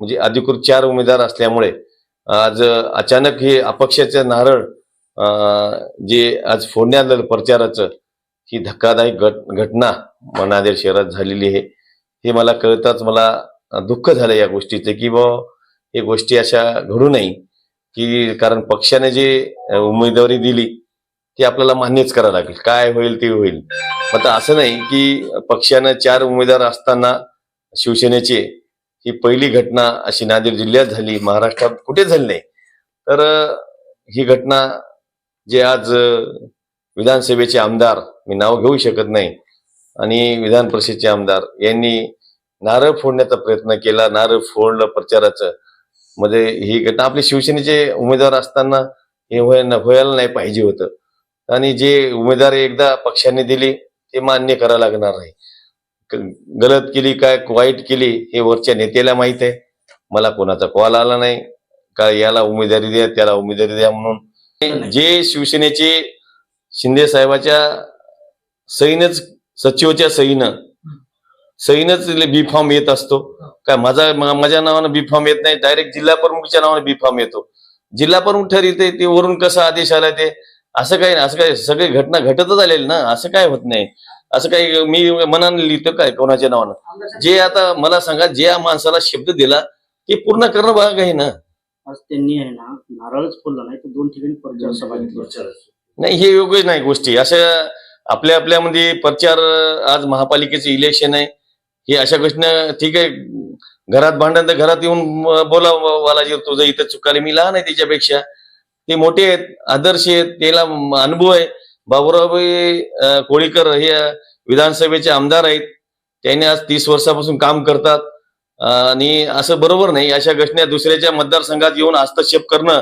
म्हणजे अधिकृत चार उमेदवार असल्यामुळे आज अचानक हे अपक्षाचं नारळ जे आज फोडण्यात आलं प्रचाराचं ही धक्कादायक घट घटना म- नांदेड शहरात झालेली आहे. हे मला कळताच मला दुःख झालं या गोष्टीचं की बा हे गोष्टी अशा घडू नये की कारण पक्षाने जे उमेदवारी दिली ती आपल्याला मान्यच करावं लागेल. काय होईल ते होईल. आता असं नाही की पक्षानं चार उमेदवार असताना शिवसेनेचे ही पहिली घटना अशी नांदेड जिल्ह्यात झाली महाराष्ट्रात कुठेच झाली नाही. तर ही घटना जे आज विधानसभेचे आमदार मी नाव घेऊ शकत नाही आणि विधान परिषदचे आमदार यांनी नारळ फोडण्याचा प्रयत्न केला नारळ फोडलं प्रचाराचं. मध्ये ही घटना आपले शिवसेनेचे उमेदवार असताना हे व्हायला नाही पाहिजे होतं. आणि जे उमेदवार एकदा पक्षाने दिली ते मान्य करावं लागणार नाही. गलत केली काय वाईट केली हे वरच्या नेत्याला माहीत आहे. मला कोणाचा कॉल आला नाही. का याला उमेदवारी द्या त्याला उमेदवारी द्या म्हणून. जे शिवसेनेचे शिंदे साहेबाच्या सईनच सचिवच्या सईनं सईनच बी फॉर्म येत असतो. काय माझा माझ्या नावानं बी फॉर्म येत नाही डायरेक्ट जिल्हा प्रमुखच्या नावानं बी फॉर्म येतो. जिल्हा प्रमुख ठरते ते वरून कसा आदेश आला ते असं काही नाही असं काय सगळी घटना घटतच आलेली ना असं काय होत नाही. असं काही मी मनाने लिहितो काय कोणाच्या नावानं? जे आता मला सांगा जे या माणसाला शब्द दिला ते पूर्ण करणं भाग आहे ना. आज त्यांनी आहे ना नारळच फोडला नाही तर दोन ठिकाणी प्रचार सभा घेतली. नाही हे योग्य नाही गोष्टी. अशा आपल्या आपल्यामध्ये प्रचार आज महापालिकेचे इलेक्शन आहे. हे अशा गोष्टी ठीक आहे. घरात भांडण तर घरात येऊन बोला वालाजी तुझं इथं चुकाले. मी लहान आहे त्याच्यापेक्षा. ते मोठे आहेत आदर्श आहेत त्याला अनुभव आहे. बाबुराव कोळीकर हे विधानसभेचे आमदार आहेत. त्यांनी आज तीस वर्षापासून काम करतात. आणि असं बरोबर नाही. अशा घटना दुसऱ्याच्या मतदारसंघात येऊन हस्तक्षेप करणं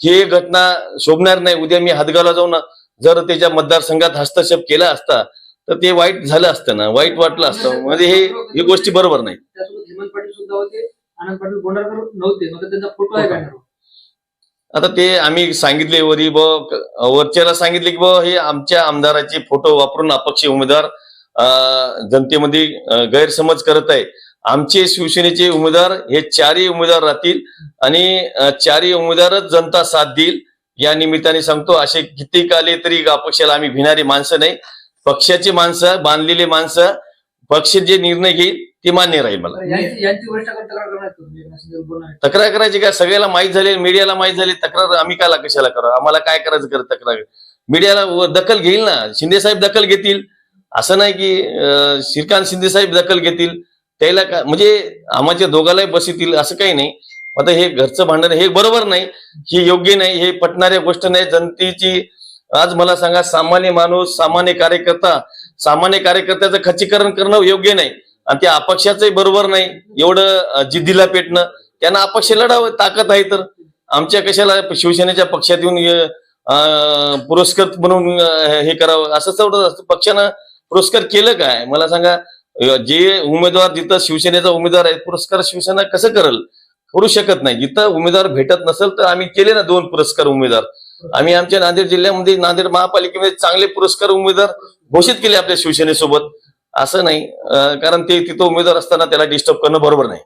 हे घटना शोभणार नाही. उद्या मी हातगावला जाऊन जर त्याच्या मतदारसंघात हस्तक्षेप केला असता तर ते वाईट झालं असतं ना. वाईट वाटलं असतं. म्हणजे हे ही गोष्टी बरोबर नाही. त्यासोबत हेमंत पाटील सुद्धा होते. आनंद पाटील गोंडरकर नव्हते. मग त्यांचा फोटो आहे आता ते आम्ही सांगितले वरी ब वरच्याला सांगितले की ब हे आमच्या आमदाराचे फोटो वापरून अपक्ष उमेदवार जनतेमध्ये गैरसमज करत आहे. आमचे शिवसेनेचे उमेदवार हे चारही उमेदवार राहतील आणि चारही उमेदवारच जनता साथ देईल. या निमित्ताने सांगतो असे किती काले तरी अपक्षाला आम्ही भिणारी माणसं नाही. पक्षाची माणसं बांधलेली माणसं पक्ष जे निर्णय घेईल ते मान्य राहील मला. तक्रार करायची काय? सगळ्याला माहीत झाले मीडियाला माहीत झाली तक्रार आम्ही काला कशाला करा? आम्हाला काय करायचं कर तक्रार? मीडियाला व- दखल घेईल ना? शिंदे साहेब दखल घेतील. असं नाही की श्रीकांत शिंदे साहेब दखल घेतील. त्याला का म्हणजे आम्हाच्या दोघालाही बसितील असं काही नाही. आता हे घरचं भांडण हे बरोबर नाही. हे योग्य नाही हे पटणाऱ्या गोष्ट नाही. जनतेची आज मला सांगा सामान्य माणूस सामान्य कार्यकर्ता सामान्य कार्यकर्त्याचं खच्चीकरण करणं योग्य नाही. आणि त्या अपक्षाचंही बरोबर नाही. एवढं जिद्दीला पेटणं. त्यांना अपक्ष लढावं ताकद आहे तर. आमच्या कशाला शिवसेनेच्या पक्षात येऊन पुरस्कार पुरस्कृत म्हणून हे करावं? असं तेवढं असतं. पक्षानं पुरस्कार केलं काय? मला सांगा जे उमेदवार जिथं शिवसेनेचा उमेदवार आहे पुरस्कार शिवसेना कसं करल? करू शकत नाही. जिथं उमेदवार भेटत नसेल तर आम्ही केले ना दोन पुरस्कार उमेदवार. आम्ही आमच्या नांदेड जिल्ह्यामध्ये नांदेड महापालिकेमध्ये चांगले पुरस्कार उमेदवार घोषित केले आपल्या शिवसेनेसोबत. असं नाही कारण ते तिथं उमेदवार असताना त्याला डिस्टर्ब करणं बरोबर नाही.